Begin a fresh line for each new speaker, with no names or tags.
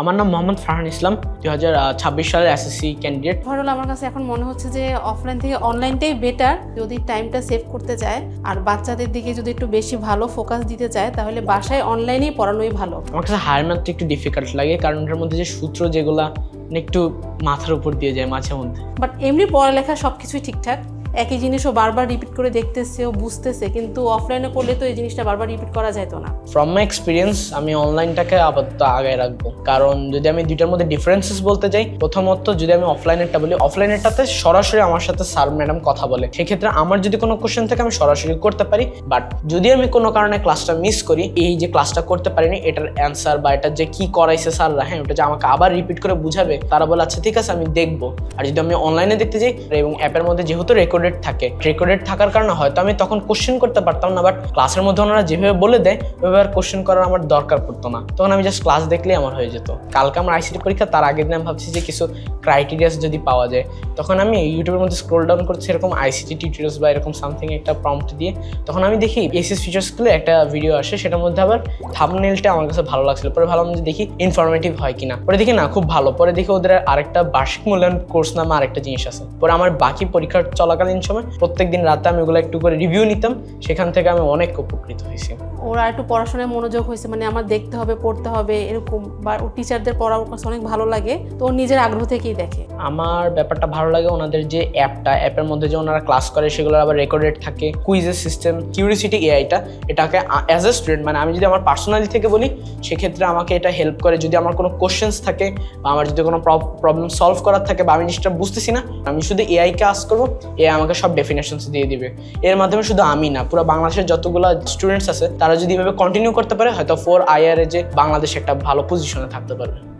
আমার নাম মোহাম্মদ ফারহান ইসলাম দুই হাজার ছাব্বিশ সালের এসএসসি ক্যান্ডিডেট
ওভারঅল আমার কাছে এখন মনে হচ্ছে যে অফলাইন থেকে অনলাইনটাই বেটার যদি টাইমটা সেভ করতে চায়। আর বাচ্চাদের দিকে যদি একটু বেশি ভালো ফোকাস দিতে চায় তাহলে বাসায় অনলাইনেই পড়ানোই ভালো।
আমার কাছে হায়ার ম্যাথটা একটু ডিফিকাল্ট লাগে কারণ এটার মধ্যে যে সূত্র যেগুলা মানে একটু মাথার উপর দিয়ে যায় মাঝে মধ্যে।
বাট এমনি পড়ালেখা সব কিছুই ঠিকঠাক। একই জিনিসও বারবার রিপিট করে দেখতেছে ও বুঝতেছে, কিন্তু অফলাইনে করলে তো এই জিনিসটা বারবার রিপিট করা যেত না।
ফ্রম মাই এক্সপিরিয়েন্স আমি অনলাইনটাকে আপাতত আগায় রাখব। কারণ যদি আমি দুইটার মধ্যে ডিফারেন্সেস বলতে যাই, প্রথমত যদি আমি অফলাইনেরটা বলি অফলাইনেরটাতে সরাসরি আমার সাথে স্যার ম্যাডাম কথা বলে। সেক্ষেত্রে আমার যদি কোনো কোশ্চেন থাকে, আমি সরাসরি করতে পারি। বাট যদি আমি কোনো কারণে ক্লাসটা মিস করি, এই যে ক্লাসটা করতে পারিনি, এটার অ্যান্সার বা এটা যে কি করাইছে স্যাররা হ্যাঁ ওটা যে আমাকে আবার রিপিট করে বুঝাবে, তারা বলে আচ্ছা ঠিক আছে, আমি দেখব। আর যদি আমি অনলাইনে দেখতে যাই, এবং অ্যাপের মধ্যে যেহেতু রেকর্ডেড থাকে। রেকর্ডেড থাকার কারণে হয়তো আমি তখন কোশ্চেন করতে পারতাম না বাট ক্লাসের মধ্যে ওনারা যেভাবে বলে দেয়, ওইভাবে আর কোশ্চেন করার আমার দরকার পড়তো না। তখন আমি জাস্ট ক্লাস দেখলেই আমার হয়ে যেত। কালকে আমার আইসিটি পরীক্ষা, তার আগের দিন আমি ভাবছি যে কিছু ক্রাইটেরিয়াস যদি পাওয়া যায়। তখন আমি ইউটিউবের মধ্যে স্ক্রোল ডাউন করছি, এরকম আইসিটি টিউটোরিয়ালস বা এরকম সামথিং একটা প্রম্পট দিয়ে, তখন আমি দেখি এসএস ফিচার স্কুলে একটা ভিডিও আসে, সেটার মধ্যে আবার থামনেলটা আমার কাছে ভালো লাগছিল। পরে ভালো যে দেখি ইনফরমেটিভ হয় কিনা। পরে দেখি না, খুব ভালো। পরে দেখি ওদের আরেকটা বার্ষিক মূল্যায়ন কোর্স নামে আরেকটা জিনিস আছে। পরে আমার বাকি পরীক্ষার চলাকালীন সময়। প্রত্যেক দিন রাতে আমি ওগুলো একটু করে রিভিউ নিতাম। সেখান থেকে আমি অনেক উপকৃত হয়েছি।
ওরা একটু পড়াশোনায় মনোযোগ হয়েছে মানে আমার দেখতে হবে পড়তে হবে এরকম বা ও টিচারদের পড়ার কাছে অনেক ভালো লাগে তো নিজের আগ্রহ থেকেই দেখে।
আমার ব্যাপারটা ভালো লাগে ওনাদের যে অ্যাপটা অ্যাপের মধ্যে যে ওনারা ক্লাস করে সেগুলো আবার রেকর্ডেড থাকে কুইজের সিস্টেম কিউরিসিটি এআইটা এটাকে অ্যাজ এ স্টুডেন্ট মানে আমি যদি আমার পার্সোনালি থেকে বলি সেক্ষেত্রে আমাকে এটা হেল্প করে। যদি আমার কোনো কোশ্চেন্স থাকে বা আমার যদি কোনো প্রবলেম সলভ করার থাকে বা আমি জিনিসটা বুঝতেছি না আমি শুধু এআইকে আস করব এ আমাকে সব ডেফিনেশনস দিয়ে দিবে। এর মাধ্যমে শুধু আমি না, পুরো বাংলাদেশের যতগুলো স্টুডেন্টস আছে, তারা যদি এভাবে কন্টিনিউ করতে পারে, হয়তো ফোর আইআরে যে বাংলাদেশ একটা ভালো পজিশনে থাকতে পারবে।